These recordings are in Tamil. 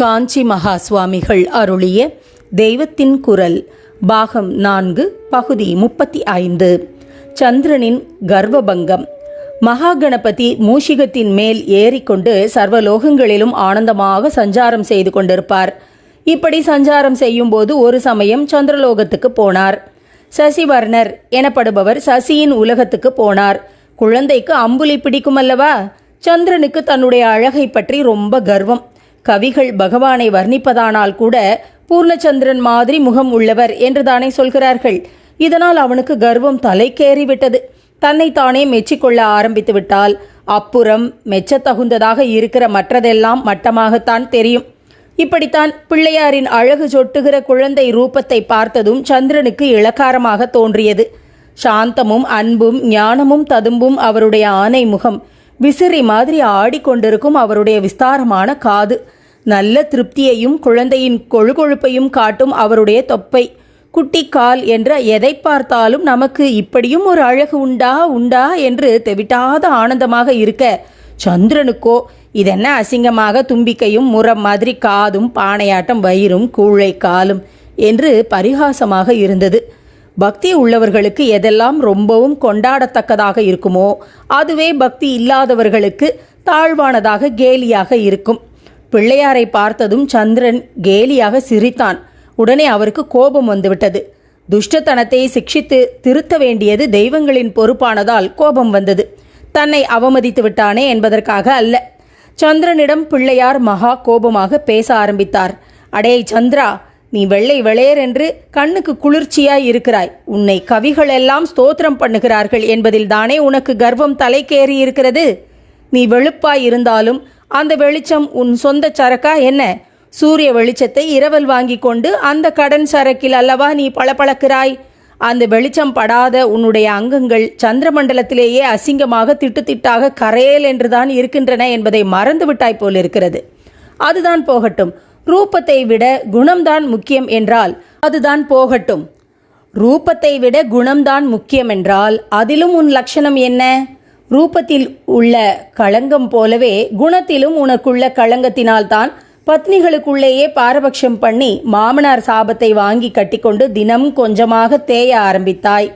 காஞ்சி மகா சுவாமிகள் அருளிய தெய்வத்தின் குரல் பாகம் நான்கு பகுதி முப்பத்தி ஐந்து. சந்திரனின் கர்வபங்கம். மகாகணபதி மூஷிகத்தின் மேல் ஏறிக்கொண்டு சர்வலோகங்களிலும் ஆனந்தமாக சஞ்சாரம் செய்து கொண்டிருப்பார். இப்படி சஞ்சாரம் செய்யும்போது ஒரு சமயம் சந்திரலோகத்துக்கு போனார். சசிவர்ணர் எனப்படுபவர் சசியின் உலகத்துக்கு போனார். குழந்தைக்கு அம்புலி பிடிக்குமல்லவா? சந்திரனுக்கு தன்னுடைய அழகை பற்றி ரொம்ப கர்வம். கவிகள் பகவானை வர்ணிப்பதானால் கூட பூர்ணச்சந்திரன் மாதிரி முகம் உள்ளவர் என்று தானே சொல்கிறார்கள். இதனால் அவனுக்கு கர்வம் தலைக்கேறிவிட்டது. தன்னைத்தானே மெச்சிக்கொள்ள ஆரம்பித்து விட்டால் அப்புறம் மெச்சத்தகுந்ததாக இருக்கிற மற்றதெல்லாம் மட்டமாகத்தான் தெரியும். இப்படித்தான் பிள்ளையாரின் அழகு சொட்டுகிற குழந்தை ரூபத்தை பார்த்ததும் சந்திரனுக்கு இளக்காரமாக தோன்றியது. சாந்தமும் அன்பும் ஞானமும் ததும்பும் அவருடைய ஆனை முகம் விசிறி மாதிரி ஆடிக்கொண்டிருக்கும் அவருடைய விஸ்தாரமான காது. நல்ல திருப்தியையும் குழந்தையின் கொழுகொழுப்பையும் காட்டும் அவருடைய தொப்பை. குட்டி கால் என்ற எதை பார்த்தாலும் நமக்கு இப்படியும் ஒரு அழகு உண்டா உண்டா என்று தெவிட்டாத ஆனந்தமாக இருக்க. சந்திரனுக்கோ இதென்ன அசிங்கமாக தும்பிக்கையும் முறம் மாதிரி காதும் பானையாட்டம் வயிறும் கூழை காலும் என்று பரிகாசமாக இருந்தது. பக்தி உள்ளவர்களுக்கு எதெல்லாம் ரொம்பவும் கொண்டாடத்தக்கதாக இருக்குமோ அதுவே பக்தி இல்லாதவர்களுக்கு தாழ்வானதாக கேலியாக இருக்கும். பிள்ளையாரை பார்த்ததும் சந்திரன் கேலியாக சிரித்தான். உடனே அவருக்கு கோபம் வந்துவிட்டது. துஷ்டத்தனத்தை சிக்ஷித்து திருத்த வேண்டியது தெய்வங்களின் பொறுப்பானதால் கோபம் வந்தது. தன்னை அவமதித்து விட்டானே என்பதற்காக அல்ல. சந்திரனிடம் பிள்ளையார் மகா கோபமாக பேச ஆரம்பித்தார். அடே சந்திரா நீ வெள்ளை வெளையர் என்று கண்ணுக்கு குளிர்ச்சியாய் இருக்கிறாய். உன்னை கவிகள் எல்லாம் ஸ்தோத்திரம் பண்ணுகிறார்கள் என்பதில் தானே உனக்கு கர்வம் தலைக்கேறி இருக்கிறது நீ வெளுப்பாய் இருந்தாலும் அந்த வெளிச்சம் உன் சொந்த சரக்கா என்ன? சூரிய வெளிச்சத்தை இரவல் வாங்கி கொண்டு அந்த கடன் சரக்கில் அல்லவா நீ பளபளக்கிறாய்? அந்த வெளிச்சம் படாத உன்னுடைய அங்கங்கள் சந்திரமண்டலத்திலேயே அசிங்கமாக திட்டுத்திட்டாக கரையல் என்றுதான் இருக்கின்றன என்பதை மறந்து விட்டாய் போல் இருக்கிறது அதுதான் போகட்டும். ரூபத்தை விட குணம்தான் முக்கியம் என்றால் அதுதான் போகட்டும். ரூபத்தை விட குணம்தான் முக்கியம் என்றால் அதிலும் உன் லட்சணம் என்ன? ரூபத்தில் உள்ள களங்கம் போலவே குணத்திலும் உனக்குள்ள களங்கத்தினால்தான் பத்னிகளுக்குள்ளேயே பாரபட்சம் பண்ணி மாமனார் சாபத்தை வாங்கி கட்டிக்கொண்டு தினம் கொஞ்சமாக தேய ஆரம்பித்தாய்.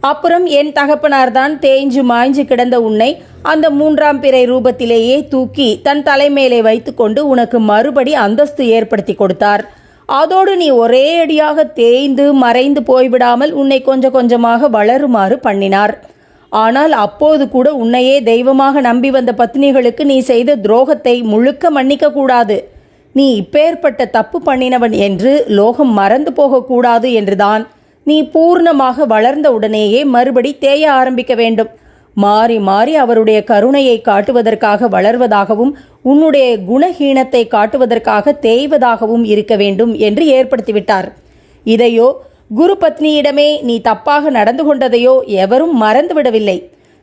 அப்புறம் என் தகப்பனார்தான் தேய்ஞ்சு மாய்ஞ்சு கிடந்த உன்னை அந்த மூன்றாம் பிறை ரூபத்திலேயே தூக்கி தன் தலைமேலே வைத்துக்கொண்டு உனக்கு மறுபடி அந்தஸ்து ஏற்படுத்தி கொடுத்தார். அதோடு நீ ஒரே அடியாக தேய்ந்து மறைந்து போய்விடாமல் உன்னை கொஞ்சம் கொஞ்சமாக வளருமாறு பண்ணினார். ஆனால் அப்போது கூட உன்னையே தெய்வமாக நம்பி வந்த பத்னிகளுக்கு நீ செய்த துரோகத்தை முழுக்க மன்னிக்க கூடாது. நீ இப்பேற்பட்ட தப்பு பண்ணினவன் என்று லோகம் மறந்து போகக்கூடாது என்றுதான் நீ பூர்ணமாக வளர்ந்த உடனேயே மறுபடி தேய ஆரம்பிக்க வேண்டும். மாறி மாறி அவருடைய கருணையை காட்டுவதற்காக வளர்வதாகவும் உன்னுடைய குணஹீனத்தை காட்டுவதற்காக தேய்வதாகவும் இருக்க வேண்டும் என்று ஏற்படுத்திவிட்டார். இதையோ குரு பத்னியிடமே நீ தப்பாக நடந்து கொண்டதையோ எவரும் மறந்துவிடவில்லை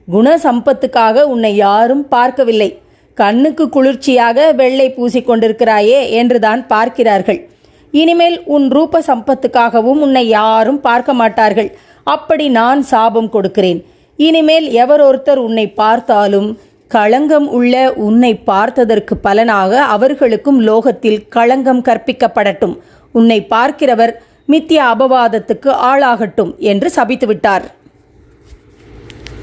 குண சம்பத்துக்காக உன்னை யாரும் பார்க்கவில்லை. கண்ணுக்கு குளிர்ச்சியாக வெள்ளை பூசிக்கொண்டிருக்கிறாயே என்றுதான் பார்க்கிறார்கள். இனிமேல் உன் ரூப சம்பத்துக்காகவும் உன்னை யாரும் பார்க்க மாட்டார்கள். அப்படி நான் சாபம் கொடுக்கிறேன். இனிமேல் எவரொருத்தர் உன்னை பார்த்தாலும் களங்கம் உள்ள உன்னை பார்த்ததற்கு பலனாக அவர்களுக்கும் லோகத்தில் களங்கம் கற்பிக்கப்படட்டும். உன்னை பார்க்கிறவர் மித்திய அபவாதத்துக்கு ஆளாகட்டும் என்று சபித்துவிட்டார்.